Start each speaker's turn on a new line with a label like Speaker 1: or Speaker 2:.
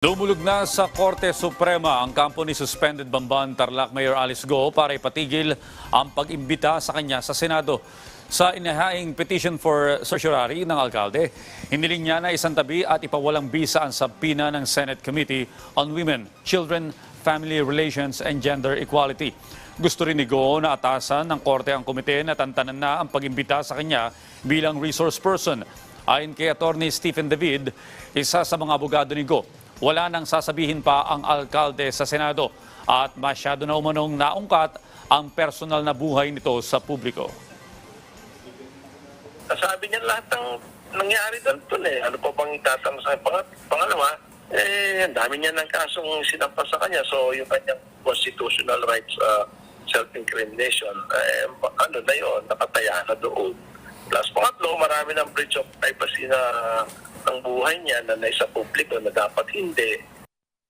Speaker 1: Lumulog na sa Korte Suprema ang kampo ni suspended Bamban Tarlac Mayor Alice Go para ipatigil ang pag-imbita sa kanya sa Senado. Sa inahaing petition for certiorari ng alkalde, hiniling niya na isang tabi at ipawalang bisa ang sabpina ng Senate Committee on Women, Children, Family Relations and Gender Equality. Gusto rin ni Go na atasan ng korte ang komite na tantanan na ang pag-imbita sa kanya bilang resource person. Ayon kay Attorney Stephen David, isa sa mga abogado ni Go, wala nang sasabihin pa ang alkalde sa Senado at masyado na umanong naungkat ang personal na buhay nito sa publiko.
Speaker 2: Sabi niya lahat ng nangyari doon eh. Ano pa bang itatanong sa Pangat, pangalawa, eh, ang dami niya ng kasong sinampas sa kanya. So, yung kanyang constitutional rights, uh, self-incrimination, eh, ano na yun, nakataya na doon. Plus, pangatlo, marami ng breach of privacy na ng buhay niya na nasa publiko na dapat hindi.